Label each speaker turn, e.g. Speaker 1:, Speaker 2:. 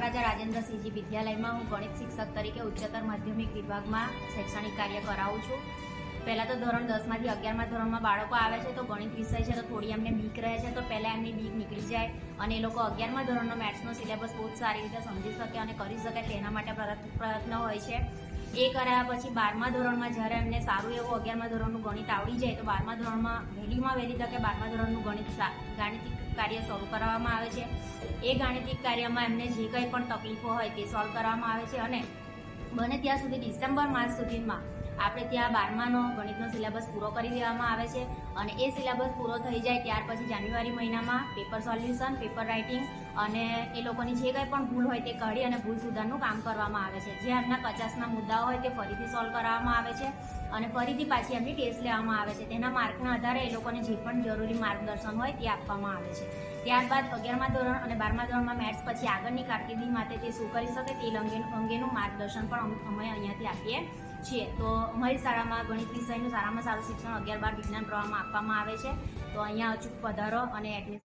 Speaker 1: મહારાજા રાજેન્દ્રસિંહજી વિદ્યાલયમાં હું ગણિત શિક્ષક તરીકે ઉચ્ચતર માધ્યમિક વિભાગમાં શૈક્ષણિક કાર્ય કરાવું છું. પહેલાં તો ધોરણ દસમાંથી અગિયારમાં ધોરણમાં બાળકો આવે છે, તો ગણિત વિષય છે, તો થોડી એમને બીક રહે છે, તો પહેલાં એમની બીક નીકળી જાય અને એ લોકો અગિયારમાં ધોરણનો મેથ્સનો સિલેબસ બહુ જ સારી રીતે સમજી શકે અને કરી શકે, તેના માટે પ્રયત્ન હોય છે. એ કરાયા પછી બારમા ધોરણમાં જ્યારે એમને સારું એવું અગિયારમા ધોરણનું ગણિત આવડી જાય તો બારમા ધોરણમાં વહેલીમાં વહેલી તકે બારમા ધોરણનું ગણિત ગાણિતિક કાર્ય શરૂ કરવામાં આવે છે. એ ગાણિતિક કાર્યમાં એમને જે કંઈ પણ તકલીફો હોય તે સોલ્વ કરવામાં આવે છે અને બને ત્યાં સુધી ડિસેમ્બર માસ સુધીમાં આપણે ત્યાં બારમાનો ગણિતનો સિલેબસ પૂરો કરી દેવામાં આવે છે અને એ સિલેબસ પૂરો થઈ જાય ત્યાર પછી જાન્યુઆરી મહિનામાં પેપર સોલ્યુશન, પેપર રાઇટિંગ અને એ લોકોની જે કંઈ પણ ભૂલ હોય તે કાઢી અને ભૂલ સુધારનું કામ કરવામાં આવે છે. જે એમના કચાસના મુદ્દાઓ હોય તે ફરીથી સોલ્વ કરવામાં આવે છે અને ફરીથી પાછી એમની ટેસ્ટ લેવામાં આવે છે. તેના માર્કના આધારે એ લોકોને જે પણ જરૂરી માર્ગદર્શન હોય તે આપવામાં આવે છે. ત્યારબાદ અગિયારમા ધોરણ અને બારમા ધોરણમાં મેથ્સ પછી આગળની કારકિર્દી માટે તે શું કરી શકે તે અંગેનું માર્ગદર્શન પણ અમુક અમે અહીંયાથી આપીએ છીએ. તો અમારી શાળામાં ગણિત વિષયનું સારામાં સારું શિક્ષણ અગિયાર બાર વિજ્ઞાન પ્રવાહમાં આપવામાં આવે છે. તો અહીંયા અચૂક પધારો અને એડમિશન